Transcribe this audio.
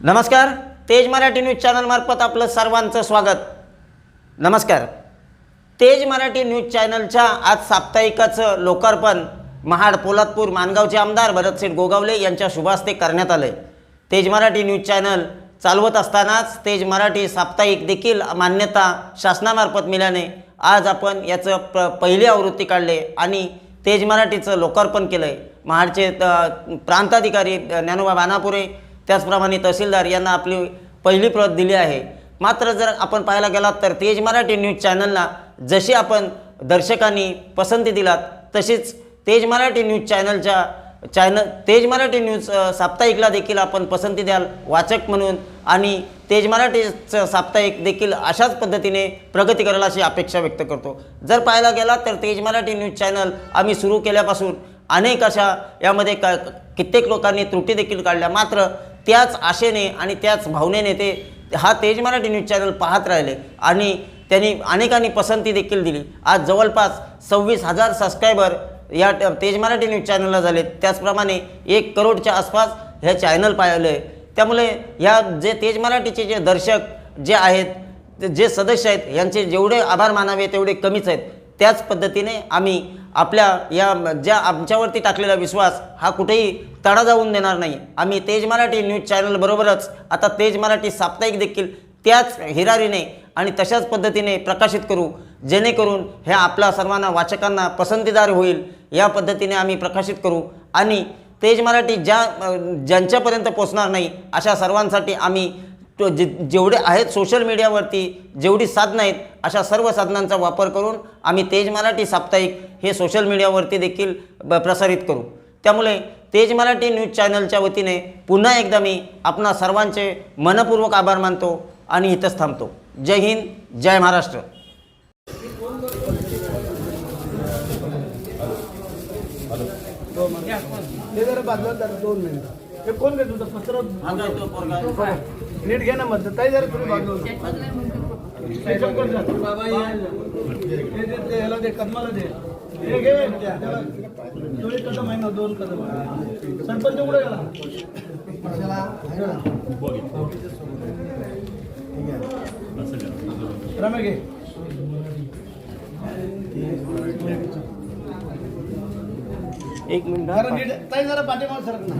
नमस्कार तेज मराठी न्यूज चॅनलमार्फत आपलं सर्वांचं स्वागत. नमस्कार. तेज मराठी न्यूज चॅनलच्या आज साप्ताहिकाचं लोकार्पण महाड पोलादपूर मानगावचे आमदार भरतसेठ गोगावले यांच्या शुभास्ते करण्यात आले तेज मराठी न्यूज चॅनल चालवत असतानाच तेज मराठी साप्ताहिक देखील मान्यता शासनामार्फत मिळाल्याने आज आपण याचं प पहिली आवृत्ती काढले आणि तेज मराठीचं लोकार्पण केलं आहे महाडचे प्रांताधिकारी ज्ञानोबा बानापुरे त्याचप्रमाणे तहसीलदार यांना आपली पहिली प्रत दिली आहे. मात्र जर आपण पाहायला गेलात तर तेज मराठी न्यूज चॅनलला जशी आपण दर्शकांनी पसंती दिलात तशीच तेज मराठी न्यूज चॅनलच्या चॅनल तेज मराठी न्यूज साप्ताहिकला देखील आपण पसंती द्याल वाचक म्हणून. आणि तेज मराठीचं साप्ताहिक देखील अशाच पद्धतीने प्रगती करेल अशी अपेक्षा व्यक्त करतो. जर पाहायला गेला तर तेज मराठी न्यूज चॅनल आम्ही सुरू केल्यापासून अनेक अशा यामध्ये क कित्येक लोकांनी त्रुटी देखील काढल्या. मात्र त्याच आशेने आणि त्याच भावनेने ते हा तेज मराठी न्यूज चॅनल पाहत राहिले आणि त्यांनी अनेकांनी पसंती देखील दिली. आज जवळपास सव्वीस हजार सबस्क्रायबर या ट- तेज मराठी न्यूज चॅनलला झाले त्याचप्रमाणे एक करोडच्या आसपास हे चॅनल पाहिलं. आहे त्यामुळे ह्या जे तेज मराठीचे जे दर्शक जे आहेत ते जे सदस्य आहेत यांचे जेवढे आभार मानावे तेवढे कमीच आहेत. त्याच पद्धतीने आम्ही आपल्या या ज्या आमच्यावरती टाकलेला विश्वास हा कुठेही तडा जाऊन देणार नाही. आम्ही तेज मराठी न्यूज चॅनलबरोबरच आता तेज मराठी साप्ताहिक देखील त्याच हिरारीने आणि तशाच पद्धतीने प्रकाशित करू. जेणेकरून ह्या आपल्या सर्वांना वाचकांना पसंतीदार होईल. या पद्धतीने आम्ही प्रकाशित करू आणि तेज मराठी ज्या ज्यांच्यापर्यंत पोचणार नाही अशा सर्वांसाठी आम्ही तो जे जेवढे आहेत सोशल मीडियावरती जेवढी साधनं आहेत अशा सर्व साधनांचा वापर करून आम्ही तेज मराठी साप्ताहिक हे सोशल मीडियावरती देखील ब प्रसारित करू. त्यामुळे तेज मराठी न्यूज चॅनलच्या वतीने पुन्हा एकदा मी आपणा सर्वांचे मनपूर्वक आभार मानतो आणि इथंच थांबतो. जय हिंद जय महाराष्ट्र. जरा दोन मिनिटं. हे कोण घे तुझं पत्र? नीट घे ना मत ताई जरा तुम्ही दे, ते ह्याला दे कदमाला दे. हे घे. त्याला तो एक कदम आहे ना दोन कदम. सरपंच कुठे गेला रमे घे. एक मिनिट ताई जरा पाठीमाग सरक ना.